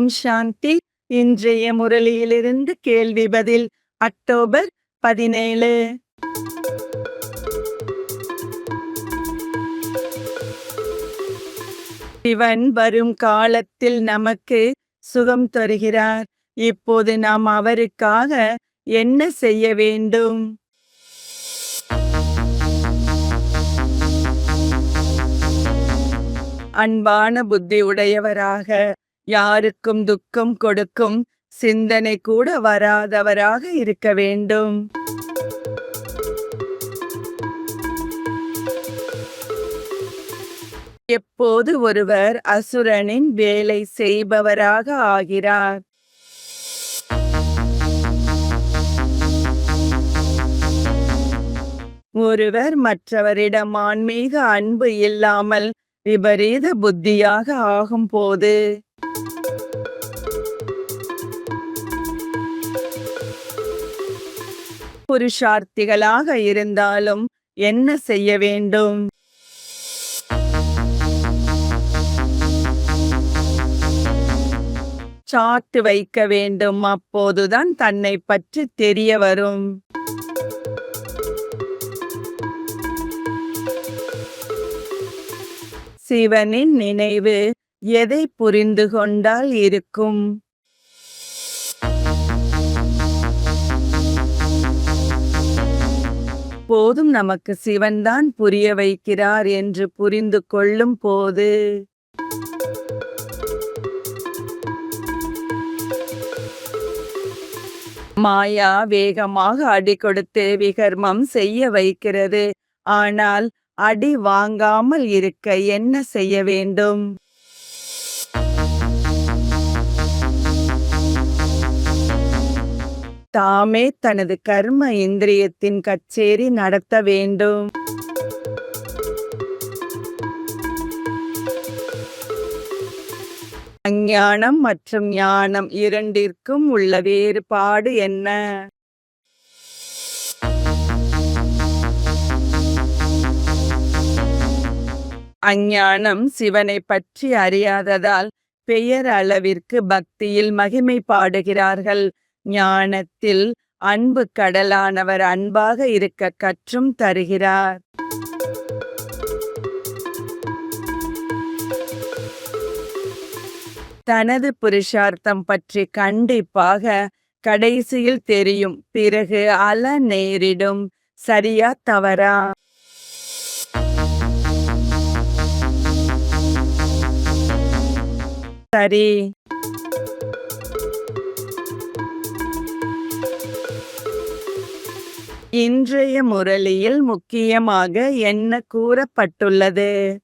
ஓம் சாந்தி. இன்றைய முரளியிலிருந்து கேள்வி பதில் அக்டோபர் பதினேழு. சிவன் வரும் காலத்தில் நமக்கு சுகம் தருகிறார். இப்போது நாம் அவருக்காக என்ன செய்ய வேண்டும்? அன்பான புத்தி உடையவராக யாருக்கும் துக்கம் கொடுக்கும் சிந்தனை கூட வராதவராக இருக்க வேண்டும். எப்போது ஒருவர் அசுரனின் வேலை செய்பவராக ஆகிறார்? ஒருவர் மற்றவரிடம் ஆன்மீக அன்பு இல்லாமல் விபரீத புத்தியாக ஆகும் போது புருஷார்த்திகளாக இருந்தாலும் என்ன செய்ய வேண்டும்? சாட்டு வைக்க வேண்டும். அப்போதுதான் தன்னை பற்றி தெரிய வரும். சிவனின் நினைவு எதை புரிந்து கொண்டால் இருக்கும்? போதும் நமக்கு சிவன்தான் புரிய வைக்கிறார் என்று புரிந்து கொள்ளும் போது. மாயா வேகமாக அடி கொடுத்து விகர்மம் செய்ய வைக்கிறது. ஆனால் அடி வாங்காமல் இருக்க என்ன செய்ய வேண்டும்? தாமே தனது கர்ம இந்திரியத்தின் கச்சேரி நடத்த வேண்டும். அஞ்ஞானம் மற்றும் ஞானம் இரண்டிற்கும் உள்ள வேறுபாடு என்ன? அஞ்ஞானம் சிவனை பற்றி அறியாததால் பெயர் அளவிற்கு பக்தியில் மகிமை பாடுகிறார்கள். ஞானத்தில் அன்பு கடலானவர் அன்பாக இருக்க கற்றும் தருகிறார். தனது புருஷார்த்தம் பற்றி கண்டிப்பாக கடைசியில் தெரியும். பிறகு அல நேரிடும். சரியா தவறா? சரி. இன்றைய முரளியில் முக்கியமாக என்ன கூறப்பட்டுள்ளது?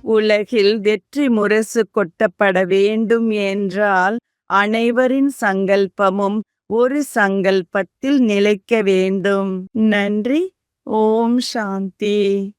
உலகில் வெற்றி முரசு கொட்டப்பட வேண்டும் என்றால் அனைவரின் சங்கல்பமும் ஒரு சங்கல்பத்தில் நிலைக்க வேண்டும். நன்றி. ஓம் சாந்தி.